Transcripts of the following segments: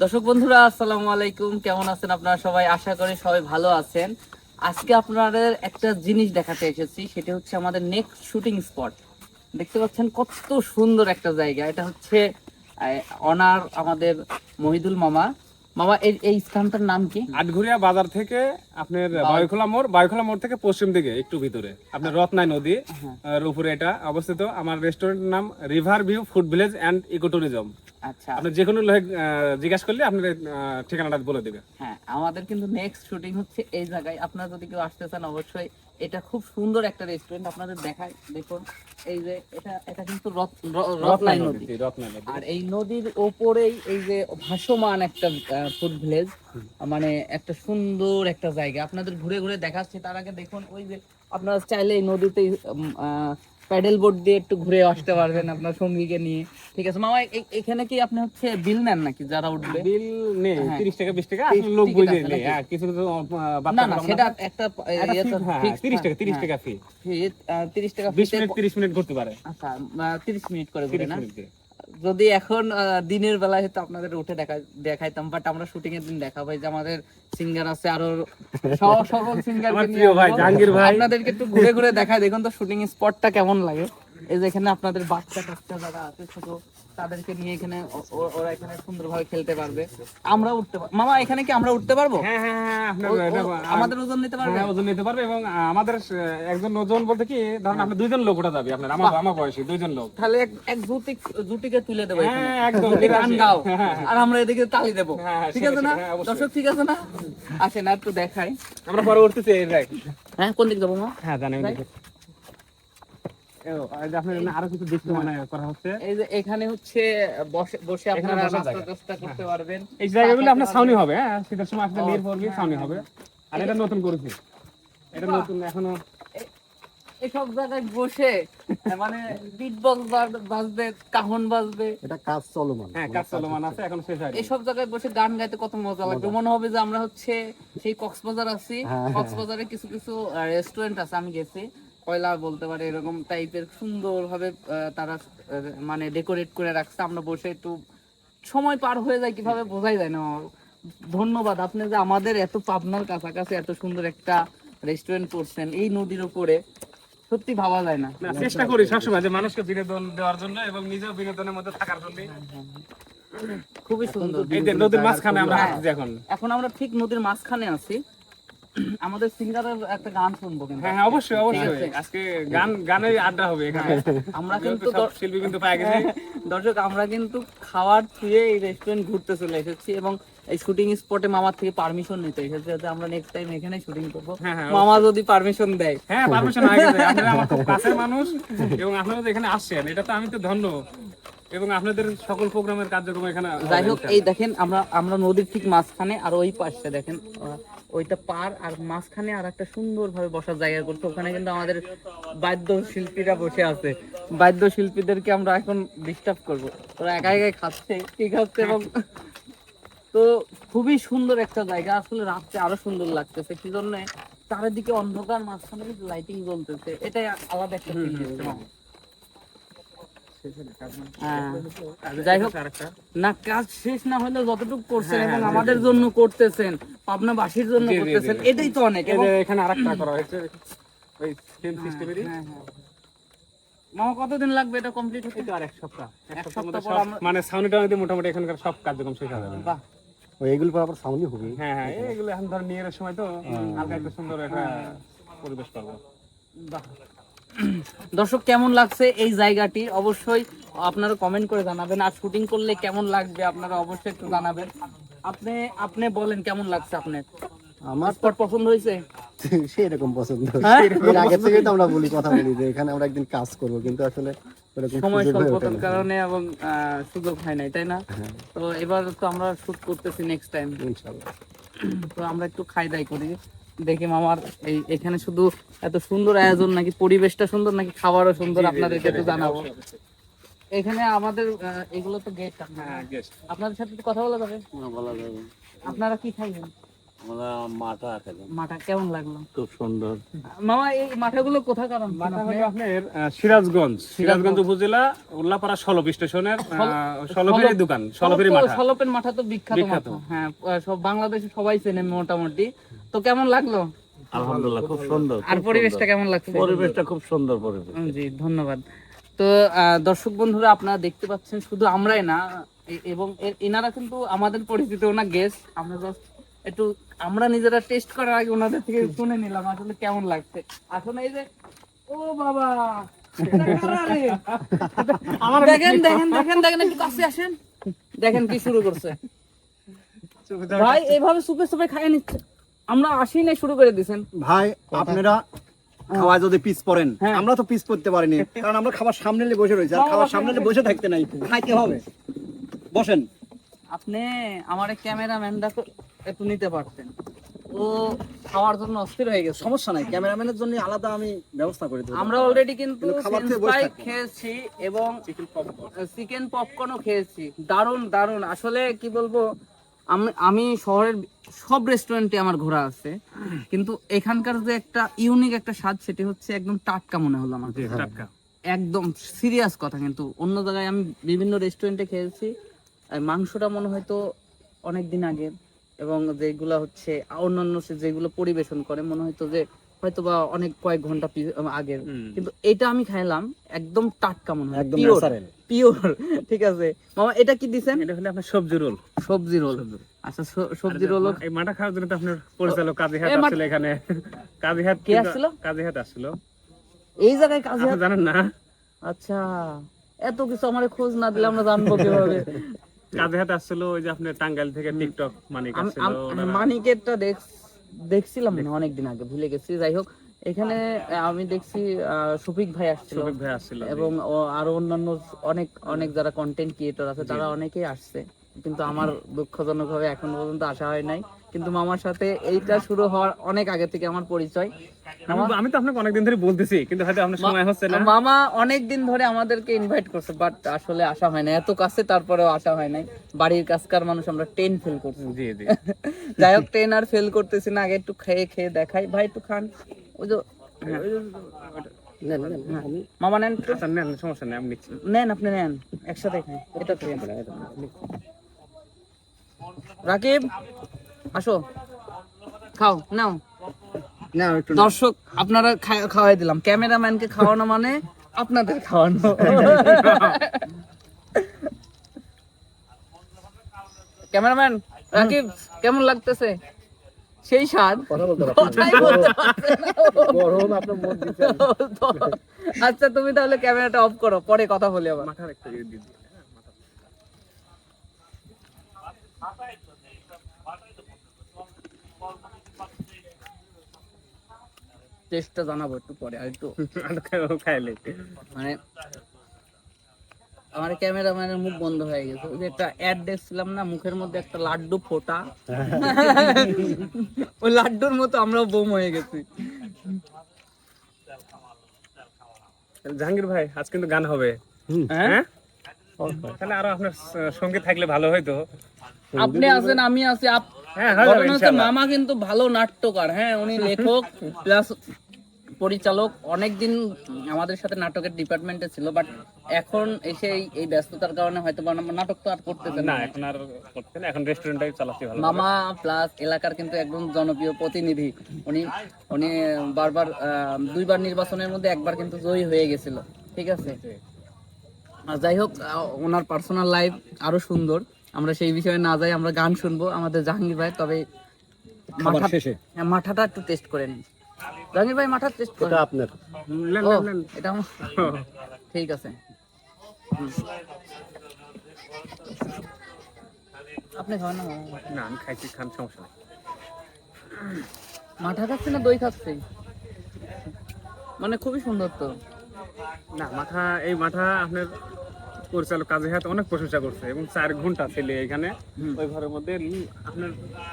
দর্শক বন্ধুরা আসসালামু আলাইকুম। কেমন আছেন আপনারা সবাই? আশা করি সবাই ভালো আছেন। আজকে আপনাদের একটা জিনিস দেখাতে এসেছি সেটা হচ্ছে আমাদের নেক্সট শুটিং স্পট দেখতে পাচ্ছেন কত সুন্দর একটা জায়গা। এটা হচ্ছে অনার আমাদের মহিদুল মামা। মামা এই এই স্থানটার নাম কি? আটঘরিয়া বাজার থেকে আপনার বায়ুখোলা মোড়। বায়ুখোলা মোড় থেকে পশ্চিম দিকে একটু ভিতরে। আপনার রত্নাই নদী উপরে এটা অবস্থিত। আমার রেস্টুরেন্টের নাম River View Food Village and Eco Tourism আচ্ছা। আপনি যে কোনো লোক জিজ্ঞাসা করলে আপনার আহ, ঠিকানাটা বলে দেবে। হ্যাঁ আমাদের কিন্তু নেক্সট শুটিং হচ্ছে এই জায়গায়। আপনারা যদি কেউ আসতে চান অবশ্যই এটা খুব সুন্দর একটা রেস্টুরেন্ট আপনাদের দেখায় দেখুন এই যে এটা এটা কিন্তু রত্নাই নদী। আর এই নদীর ওপরেই এই যে ভাসমান একটা ফুড ভিলেজ মানে একটা সুন্দর একটা জায়গা। আপনাদের ঘুরে ঘুরে দেখাচ্ছি। তার আগে দেখুন ওই যে আপনারা চাইলে এই নদীতে প্যাডেল বোর্ড দিয়ে একটু ঘুরে আসতে পারবেন আপনার সঙ্গীকে নিয়ে ঠিক আছে মামা এখানে কি আপনি হচ্ছে বিল নেন নাকি যারা উঠবে বিল নেই হ্যাঁ। তিরিশ টাকা বিশ টাকা আসলে লোক বুঝে নেই? হ্যাঁ, কিছু কিছু না না সেটা একটা একটা ইয়ে তো fee, হ্যাঁ, টাকা না। তিরিশ হ্যাঁ, টাকা ফি fee, 30 টাকা বিশ fee তে- মিনিট তিরিশ মিনিট ঘুরতে পারে আচ্ছা তিরিশ মিনিট করে ঘুরে না। যদি এখন দিনের বেলায় হয়তো আপনাদের উঠে দেখা দেখাইতাম বাট আমরা শুটিং এর দিন দেখা ভাই যে আমাদের সিঙ্গার আছে আরও সকল সিঙ্গার ভাই, জাহাঙ্গীর ভাই। আপনাদেরকে একটু ঘুরে ঘুরে দেখায় দেখুন তো শুটিং স্পটটা কেমন লাগে। এই যে এখানে আপনাদের বাচ্চা টাচ্চা যারা আছে ছোট তাদেরকে নিয়ে এখানে ওরা এখানে সুন্দরভাবে খেলতে পারবে। আমরা উঠতে মামা এখানে কি আমরা উঠতে পারব? হ্যাঁ হ্যাঁ হ্যাঁ আমাদের ওজন নিতে পারবে? ওজন নিতে পারবে এবং আমাদের একজন ওজন বলতে কি ধরেন আপনি দুইজন লোক ওঠা যাবে আপনার আমার আমার বয়সী দুইজন লোক। তাহলে এক- জুটি জুটিকে তুলে দেবো হ্যাঁ একদম গান গাও আর আমরা এদিকে তালি দেবো। ঠিক আছে না? দর্শক ঠিক আছে না? আসেন আর একটু দেখাই। আমরা পরবর্তীতে এই হ্যাঁ কোন দিক যাব মা? হ্যাঁ জানি আমি দেখি। ও, এই যে আপনার এখানে আরও কিছু দৃশ্য মানে করা হচ্ছে? এই যে এখানে হচ্ছে বসে বসে আপনারা নাস্তা করতে পারবেন। এই জায়গাগুলো আপনার ছাউনি হবে হ্যাঁ? শীতের সময় আসলে নির পড়বি হ্যাঁ, ছাউনি হ্যাঁ, হবে। আর এটা নতুন করেছি। এটা নতুন এখনও। এসব জায়গায় বসে মানে বিট বক্স বাজবে কাহন বাজবে। এটা কাজ চলমান। হ্যাঁ কাজ চলমান আছে এখন শেষ এসব জায়গায় বসে গান গাইতে কত মজা লাগবে। মনে হবে যে আমরা হচ্ছে সেই কক্সবাজার আছি। কক্সবাজারে কিছু কিছু রেস্টুরেন্ট আছে আমি গেছি। কয়লা বলতে পারে এরকম টাইপের সুন্দর ভাবে তারা মানে ডেকোরেট করে রাখছে। আমরা বসে একটু সময় পার হয়ে যায় কীভাবে বোঝাই যায় না। ধন্যবাদ আপনি যে আমাদের এত পাবনার কাছাকাছি এত সুন্দর একটা রেস্টুরেন্ট করছেন এই নদীর উপরে সত্যি ভাবা যায় না। চেষ্টা করি সবসময় যে মানুষকে বিনোদন দেওয়ার জন্য এবং নিজেও বিনোদনের মধ্যে থাকার জন্য। খুবই সুন্দর। এই যে নদীর মাঝখানে আমরা হ্যাঁ। এখন। এখন আমরা ঠিক নদীর মাঝখানে আছি। আমাদের সিঙ্গারের একটা গান শুনব কিন্তু। হ্যাঁ হ্যাঁ অবশ্যই অবশ্যই। আজকে গান গানের আড্ডা হবে এখানে। আমরা কিন্তু শিল্পী কিন্তু পাই গেছে। দর্শক আমরা কিন্তু খাওয়ার থুয়ে এই রেস্টুরেন্ট ঘুরতে চলে এসেছি এবং এই শুটিং স্পটে মামার থেকে পারমিশন নিতে এসেছি। যাতে আমরা নেক্সট টাইম এখানে শুটিং করব। হ্যাঁ, হ্যাঁ, মামা যদি পারমিশন দেয়। হ্যাঁ পারমিশন হয়ে গেছে আপনারা আমার খুব কাছের মানুষ এবং আপনারা যে এখানে আসছেন। এটা তো আমি তো ধন্য। এবং আপনাদের সকল প্রোগ্রামের কার্যক্রম এখানে যাই হোক এই দেখেন আমরা আমরা নদীর ঠিক মাঝখানে আর ওই পাশে দেখেন ওইটা পার আর মাঝখানে আর একটা সুন্দর ভাবে বসার জায়গা করছে। ওখানে কিন্তু আমাদের বাদ্য শিল্পীরা বসে আছে। বাদ্য শিল্পীদেরকে আমরা এখন ডিস্টার্ব করব। ওরা একা একাই খাচ্ছে কি খাচ্ছে এবং তো খুবই সুন্দর একটা জায়গা। আসলে রাত্রে আরও সুন্দর লাগতেছে। কি জন্য? চারিদিকে অন্ধকার মাঝখানে লাইটিং জ্বলতেছে। এটাই আলাদা একটা feel দিচ্ছে মামা। হ্যাঁ যাই হোক না কাজ শেষ না হলে যতটুকু করছেন হ্যাঁ, এবং হ্যাঁ, আমাদের জন্য করতেছেন পাবনাবাসীর জন্য করতেছেন এটাই তো অনেক এখানে আরেকটা করা হয়েছে ওই সেম সিস্টেমেরই হ্যাঁ, হ্যাঁ। মামা কতদিন লাগবে এটা কমপ্লিট হতে? আর এক সপ্তাহ। এক এক সপ্তাহের মধ্যে সপ্তাহ পর মানে মোটামুটি এখানকার সব কার্যক্রম শেষ হয়ে যাবে। বাহ। ওই এগুলো পর আবার সাউন্ডই হবে। হ্যাঁ হ্যাঁ এইগুলো এখন ধর নিয়ে সময় তো হালকা একটা সুন্দর একটা পরিবেশ পাবো। বাহ। দর্শক কেমন লাগছে এই জায়গাটি? অবশ্যই আপনারা কমেন্ট করে জানাবেন। আর শুটিং করলে কেমন লাগবে আপনারা অবশ্যই একটু জানাবেন। আপনি আপনি বলেন কেমন লাগছে আপনার? আমার স্পট পছন্দ হয়েছে? সেই রকম পছন্দ হ্যাঁ? এর আগে থেকে তো আমরা বলি কথা বলি যে এখানে আমরা একদিন কাজ করব কিন্তু আসলে সময় স্বল্পতার কারণে এবং সুযোগ হয় নাই তাই না? হ্যাঁ, তো এবার তো আমরা শুট করতেছি নেক্সট টাইম ইনশাআল্লাহ তো আমরা একটু খাই দাই করি। দেখি মামার এই এখানে শুধু এত সুন্দর আয়োজন নাকি পরিবেশটা সুন্দর নাকি খাবারও সুন্দর আপনাদেরকে তো জানাব। এখানে আমাদের এগুলো তো গেট হ্যাঁ গেস্ট আপনাদের সাথে একটু কথা বলা যাবে? না, বলা যাবে আপনারা কি খাইবেন? আমরা খেলাম মাঠা কেমন লাগল? খুব সুন্দর। মামা এই মাঠাগুলো কোথাকার কারণ হলো আপনার? সিরাজগঞ্জ। সিরাজগঞ্জ। উপজেলা উল্লাপাড়া সলপ স্টেশনের আহ, দোকান সলপের মাঠা তো বিখ্যাত। মাঠা। হ্যাঁ সব বাংলাদেশে সবাই চেনে মোটামুটি তো কেমন লাগল? আলহামদুলিল্লাহ খুব সুন্দর আর পরিবেশটা কেমন লাগছে? পরিবেশটা খুব সুন্দর পরিবেশ। জি ধন্যবাদ। তো দর্শক বন্ধুরা আপনারা দেখতে পাচ্ছেন শুধু আমরাই না এবং এনারা কিন্তু আমাদের পরিচিত ওনা গেস্ট আমরা just একটু আমরা নিজেরা টেস্ট করার আগে ওনাদের থেকে শুনে নিলাম আসলে কেমন লাগছে। আসলে এই যে ও বাবা এটা দেখেন দেখেন দেখেন দেখেন একটু কাছে আসেন। দেখেন কি শুরু করছে। ভাই এইভাবে সুপে সুপে খাইয়ে নিচ্ছে। আমরা আসি নাই শুরু করে দিছেন। ভাই আপনারা খাওয়া যদি পিস পড়েন হ্যাঁ। আমরা তো পিস পড়তে পারিনি কারণ আমরা খাবার সামনে নিয়ে বসে রয়েছি আর খাবার সামনে নিয়ে বসে থাকতে নাই। খাইতে হবে। বসেন। আপনি আমার ক্যামেরাম্যানটা একটু নিতে পারতেন। ও খাওয়ার জন্য অস্থির হয়ে গেছে। সমস্যা নাই ক্যামেরাম্যানের জন্য আলাদা আমি ব্যবস্থা করে দেবো। আমরা অলরেডি কিন্তু ফ্রাই। খেয়েছি এবং চিকেন পপকর্নও খেয়েছি। দারুণ দারুণ। আসলে কি বলব আমি আমি শহরের সব রেস্টুরেন্টে আমার ঘোরা আছে। কিন্তু এখানকার যে একটা ইউনিক একটা স্বাদ সেটি হচ্ছে একদম টাটকা মনে হলো আমার টাটকা। একদম সিরিয়াস কথা কিন্তু অন্য জায়গায় আমি বিভিন্ন রেস্টুরেন্টে খেয়েছি। মাংসটা মনে হয়তো অনেক দিন আগে এবং যেগুলো হচ্ছে অন্যান্য যেগুলো পরিবেশন করে মনে হয়তো যে হয়তো বা অনেক কয়েক ঘণ্টা আগের। কিন্তু এটা আমি খাইলাম একদম টাটকা মনে হয়। একদম পিওর পিওর ঠিক আছে। মামা এটা কি দিছেন? এটা হলো আপনার সবজি রোল। সবজি রোল। আচ্ছা সবজি রোল এই মাথা খাওয়ার জন্য তো আপনার পরিচালক আসছিল এখানে। কাজী হাত কে আসছিল? আসছিল। এই জায়গায় কাজে আপনি জানেন না? আচ্ছা এত কিছু আমার খোঁজ না দিলে আমরা জানব কীভাবে। কাজী হাত আসছিল ওই যে আপনার টাঙ্গাইল থেকে টিকটক মানিক আসছিল মানিকেরটা দেখ দেখছিলাম না অনেকদিন আগে ভুলে গেছি। যাই হোক এখানে আমি দেখছি আহ, শফিক ভাই আসছিল। শফিক ভাই আসছিল এবং আরও অন্যান্য অনেক অনেক যারা কন্টেন্ট ক্রিয়েটর আছে তারা অনেকেই আসছে। কিন্তু আমার দুঃখজনক ভাবে এখন পর্যন্ত আসা হয় নাই। কিন্তু মামার সাথে এইটা শুরু হওয়ার অনেক আগে থেকে আমার পরিচয়। আমি- তো আপনাকে অনেকদিন ধরে বলতেছি কিন্তু হয়তো আপনার সময় হচ্ছে না। মামা অনেক দিন ধরে আমাদেরকে ইনভাইট করছে বাট আসলে আসা হয় না এত কাছে তারপরেও আসা হয় নাই। বাড়ির কাছকার মানুষ আমরা টেন ফেল করছি। জি জি। যাই হোক ট্রেন আর ফেল করতেছি না আগে একটু খেয়ে খেয়ে দেখাই। ভাই একটু খান। ওই যে হ্যাঁ। মামা নেন আচ্ছা নেন সমস্যা নেই আমি নেন আপনি নেন। একসাথে খাই। এটা তো রাকিব আসো। খাও নাও। দর্শক আপনারা খাওয়াই দিলাম। ক্যামেরাম্যানকে খাওয়ানো মানে আপনাদের খাওয়ানো। ক্যামেরাম্যান রাকিব কেমন লাগতেছে? সেই স্বাদ? কথাই বলতে পারছে না। ও। গরম আপনার দিচ্ছে। আচ্ছা তুমি তাহলে ক্যামেরাটা অফ করো পরে কথা বলি আবার। মাথার একটা ইয়ে দিয়ে দিই। টেস্টটা জানাব একটু পরে আর একটু খাইলে মানে আমার ক্যামেরাম্যানের মুখ বন্ধ হয়ে গেছে। ওই যে একটা অ্যাড দেখছিলাম না মুখের মধ্যে একটা লাড্ডু ফোটা। ওই লাড্ডুর মতো আমরাও বোম হয়ে গেছি। জাহাঙ্গীর ভাই আজ কিন্তু গান হবে। হ্যাঁ? তাহলে আরও আপনার সঙ্গে থাকলে ভালো হয়তো আপনি আছেন আমি আছি। হ্যাঁ হয়ে। মামা কিন্তু ভালো নাট্যকার। হ্যাঁ উনি লেখক প্লাস পরিচালক অনেকদিন আমাদের সাথে নাটকের ডিপার্টমেন্টে ছিল বাট এখন এসে এই- এই ব্যস্ততার কারণে হয়তো বা নাটক তো আর করতেছে না। এখন আর করতে না এখন রেস্টুরেন্টটাই চালাচ্ছি ভালো মামা প্লাস এলাকার কিন্তু একদম জনপ্রিয় প্রতিনিধি। উনি উনি বারবার দুইবার নির্বাচনের মধ্যে একবার কিন্তু জয়ী হয়ে গেছিল ঠিক আছে? আর যাই হোক ওনার পার্সোনাল লাইফ আরও সুন্দর। আমরা সেই বিষয়ে না যাই আমরা গান শুনব আমাদের জাহাঙ্গীর ভাই তবে হ্যাঁ, মাথাটা একটু টেস্ট করে নিন। জাহাঙ্গীর ভাই মাথা টেস্ট করে এটা আপনার। ও। এটা আমার। ঠিক আছে। আপনি খাওয়ান না না আমি খাইছি খান সমস্যা নেই। মাঠা খাচ্ছে না দই খাচ্ছে? মানে খুবই সুন্দর তো। না মাথা এই মাথা আপনার পরিচালক কাজী হাত অনেক প্রশংসা করছে এবং চার ঘণ্টা ছেলে এখানে ওই ঘরের মধ্যে আপনার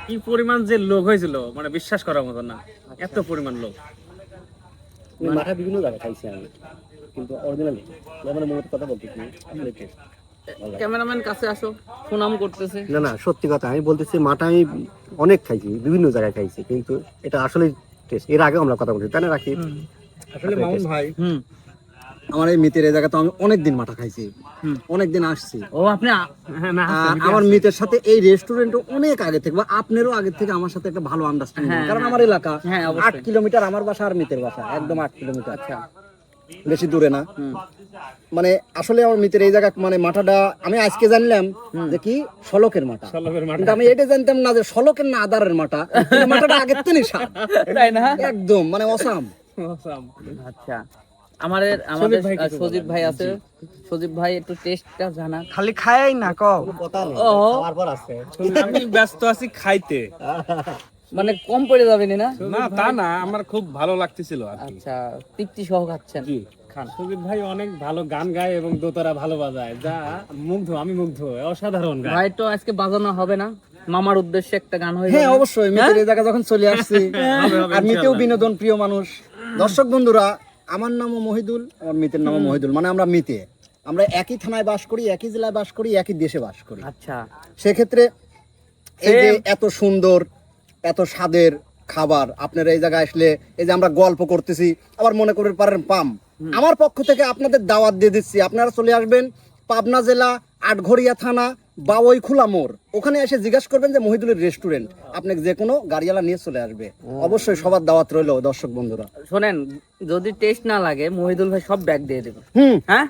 কি পরিমাণ যে লোক হয়েছিল মানে বিশ্বাস করার মতো না এত পরিমাণ লোক। মাথা বিভিন্ন জায়গায় খাইছি আমি কিন্তু অরিজিনালি যেমন মূলত কথা বলতেছি ক্যামেরাম্যান কাছে আসো সুনাম করতেছে। না না সত্যি কথা আমি বলতেছি মাটা আমি অনেক খাইছি বিভিন্ন জায়গায় খাইছি কিন্তু এটা আসলে টেস্ট এর আগে আমরা কথা বলছি তাই না রাখি আসলে মামুন ভাই হুম। আমার এই মিতের এই জায়গাতে আমি অনেক দিন মাটা খাইছি। হুম। অনেক দিন আসছি। ও আপনি আমার মিতের সাথে এই রেস্টুরেন্টও অনেক আগে থেকে বা আপনারও আগে থেকে আমার সাথে একটা ভালো আন্ডারস্ট্যান্ডিং হ্যাঁ, কারণ হ্যাঁ। আমার এলাকা হ্যাঁ, আট কিলোমিটার আমার বাসা আর মিতের বাসা একদম আট কিলোমিটার। আচ্ছা। বেশি দূরে না। মানে আসলে আমার মিতের এই জায়গা মানে মাথাটা আমি আজকে জানলাম যে কি? সলকের মাথা কিন্তু আমি এটা জানতাম না যে সলকের না আদারের মাথা মাথাটা আগের থেকে স্বাদ তাই না? একদম মানে অসাম। আচ্ছা। আমাদের আমাদের সজীব ভাই আছে। সজীব ভাই একটু টেস্টটা জানা খালি খাই না ও আছে। আমি ব্যস্ত আছি খাইতে। মানে কম পড়ে যাবে না? না তা না আমার খুব ভালো লাগতেছিল আচ্ছা তৃপ্তি সহ খাচ্ছেন। জি। খান। সুজিত ভাই অনেক ভালো গান গায় এবং দোতারা ভালো বাজায় যা মুগ্ধ আমি মুগ্ধ অসাধারণ গান। ভাই তো আজকে বাজানো হবে না। মামার উদ্দেশ্যে একটা গান হয়ে হ্যাঁ অবশ্যই মিতের এই জায়গা যখন চলে আসছি আর মিতেও বিনোদন প্রিয় মানুষ। দর্শক বন্ধুরা আমার নামও মহিদুল আমার মিতের নামও মহিদুল। মানে আমরা মিতে। আমরা একই থানায় বাস করি একই জেলায় বাস করি একই দেশে বাস করি। আচ্ছা। সেক্ষেত্রে এই যে এত সুন্দর এত স্বাদের খাবার আপনারা এই জায়গায় আসলে এই যে আমরা গল্প করতেছি আবার মনে করে পারেন পাম। আমার পক্ষ থেকে আপনাদের দাওয়াত দিয়ে দিচ্ছি। আপনারা চলে আসবেন পাবনা জেলা আটঘরিয়া থানা বাওইখুলা মোড় ওখানে এসে জিজ্ঞাসা করবেন যে মহিদুলের রেস্টুরেন্ট আপনাকে যে কোনো গাড়িওয়ালা নিয়ে চলে আসবে। অবশ্যই সবার দাওয়াত রইল দর্শক বন্ধুরা। শোনেন যদি টেস্ট না লাগে মহিদুল ভাই সব ব্যাগ দিয়ে দেবে। হুম। হ্যাঁ?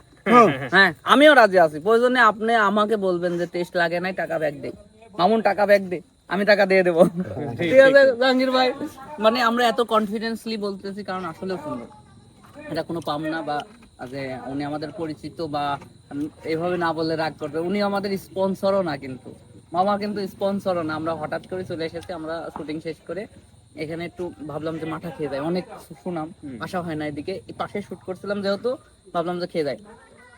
হ্যাঁ। আমিও রাজি আছি। প্রয়োজনে আপনি আমাকে বলবেন যে টেস্ট লাগে নাই টাকা ব্যাগ দে। মামুন টাকা ব্যাগ দে আমি টাকা দিয়ে দেবো। ঠিক আছে জাহাঙ্গীর ভাই। মানে আমরা এত কনফিডেন্সলি বলতেছি কারণ আসলে সুন্দর। এটা কোনো পাম না বা যে উনি আমাদের পরিচিত বা এভাবে না বললে রাগ করবে। উনি আমাদের স্পন্সরও না কিন্তু। মামা কিন্তু স্পন্সরও না। আমরা হঠাৎ করে চলে এসেছি আমরা শুটিং শেষ করে এখানে একটু ভাবলাম যে মাথা খেয়ে যায়। অনেক সুনাম আসা হয় না এদিকে। পাশে শুট করছিলাম যেহেতু ভাবলাম যে খেয়ে যায়।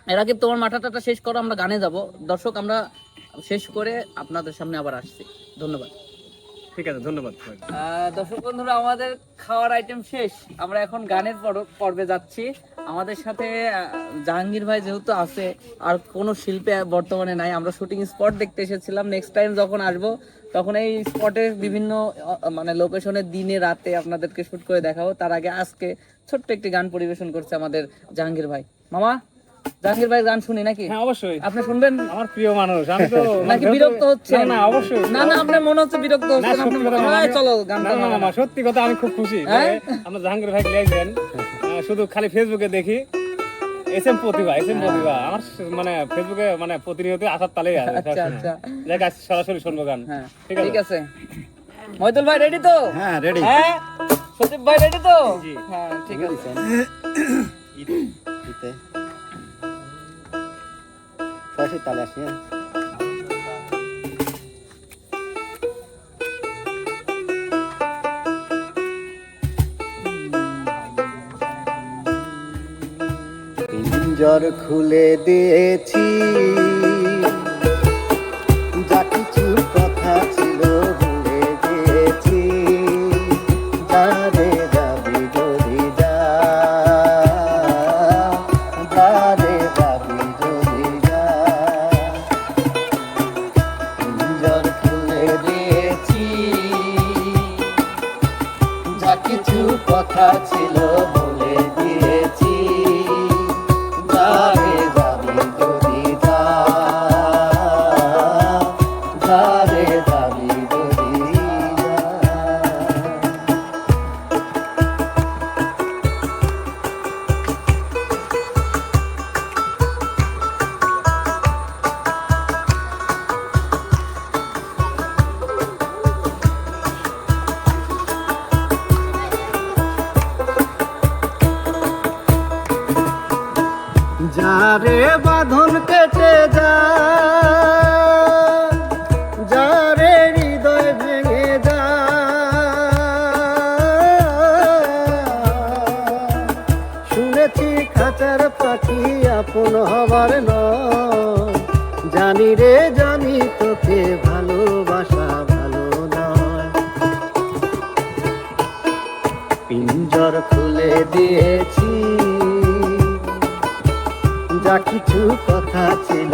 এর আগে তোমার মাথাটা শেষ করো আমরা গানে যাব। দর্শক আমরা শেষ করে আপনাদের সামনে আবার আসছি। ধন্যবাদ। ঠিক আছে, ধন্যবাদ। দর্শক বন্ধুরা, আমাদের খাওয়ার আইটেম শেষ। আমরা এখন গানের পর্বে যাচ্ছি। আমাদের সাথে জাহাঙ্গীর ভাই যেহেতু আছে, আর কোনো শিল্পে বর্তমানে নাই, আমরা শুটিং স্পট দেখতে এসেছিলাম। নেক্সট টাইম যখন আসব, তখন এই স্পটে বিভিন্ন মানে লোকেশনের দিনে, রাতে আপনাদেরকে শুট করে দেখাবো। তার আগে আজকে ছোট্ট একটি গান পরিবেশন করছে আমাদের জাহাঙ্গীর ভাই। মামা? জাহাঙ্গীর ভাই গান শুনি নাকি? হ্যাঁ অবশ্যই। আপনি শুনবেন? আমার প্রিয় মানুষ আমি তো নাকি বিরক্ত হচ্ছে না না অবশ্যই। না না আপনার মনে হচ্ছে বিরক্ত না, হচ্ছে সত্যি কথা আমি- চলো গান না না সত্যি কথা আমি খুব খুশি। হ্যাঁ? আমরা জাহাঙ্গীর ভাই লিখবেন শুধু খালি ফেসবুকে দেখি। S M Pratibha S M Pratibha. আমার মানে ফেসবুকে মানে প্রতিনিয়ত আসার তালেই আছে আচ্ছা আচ্ছা। দেখ সরাসরি শুনব গান। হ্যাঁ ঠিক আছে? মহিদুল ভাই রেডি তো? হ্যাঁ রেডি হ্যাঁ? সন্দীপ ভাই রেডি তো? হ্যাঁ ঠিক আছে। সরাসরি তালে আসি হ্যাঁ। পিঞ্জর খুলে দিয়েছি। আপন হবার জানি রে, জানি তোকে ভালোবাসা ভালো নয়। পিঞ্জর খুলে দিয়েছি। যা কিছু কথা ছিল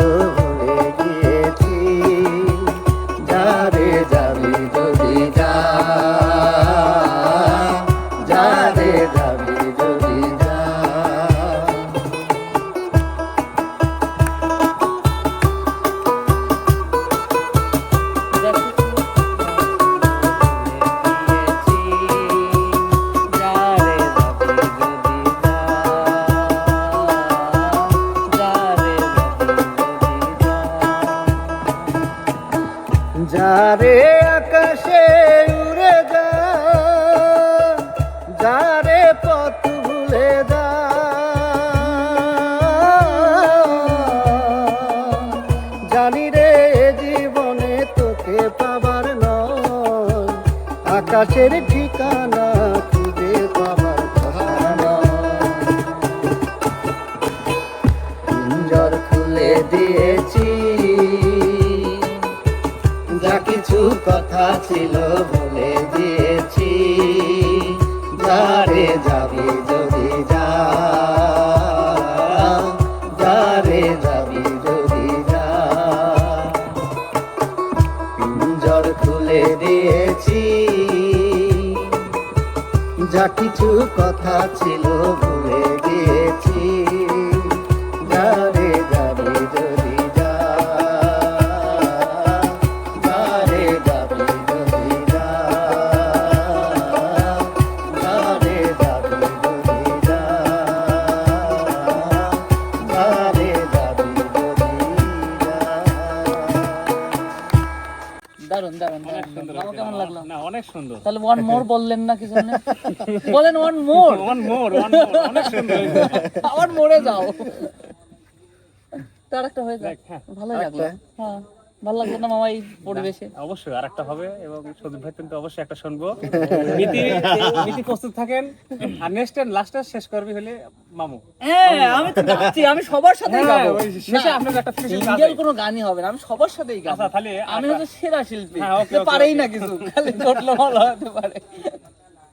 আকাশের ঠিকানা খুঁজে পাবার পিঞ্জর খুলে দিয়েছি। যা কিছু কথা ছিল বলে দিয়েছি। যাবি খুলে দিয়েছি। যা কিছু কথা ছিল ভুলে গিয়েছি। সুন্দর। তাহলে ওয়ান মোর বললেন না কিছু বলেন one more one more one অনেক সুন্দর ওয়ান মোরে যাও। তার একটা হয়ে যাক। ভালো ভালোই লাগল। হ্যাঁ। ভালো লাগল না মামা এই পরিবেশে অবশ্যই আর একটা হবে এবং সদীপ ভাই কিন্তু অবশ্যই একটা শুনব। নীতি নীতি প্রস্তুত থাকেন আর নেক্সট টাইম লাস্টে শেষ করবি হলে মামু। হ্যাঁ আমি তো গাচ্ছি আমি সবার সাথেই হ্যাঁ, গাবো। শেষে আপনার একটা সিঙ্গেল কোনো গানই হবে না আমি সবার সাথেই গাবো। আচ্ছা তাহলে আমি হচ্ছে সেরা শিল্পী। হ্যাঁ, পারেই না কিছু খালি ঘটলো ভালো হতে পারে।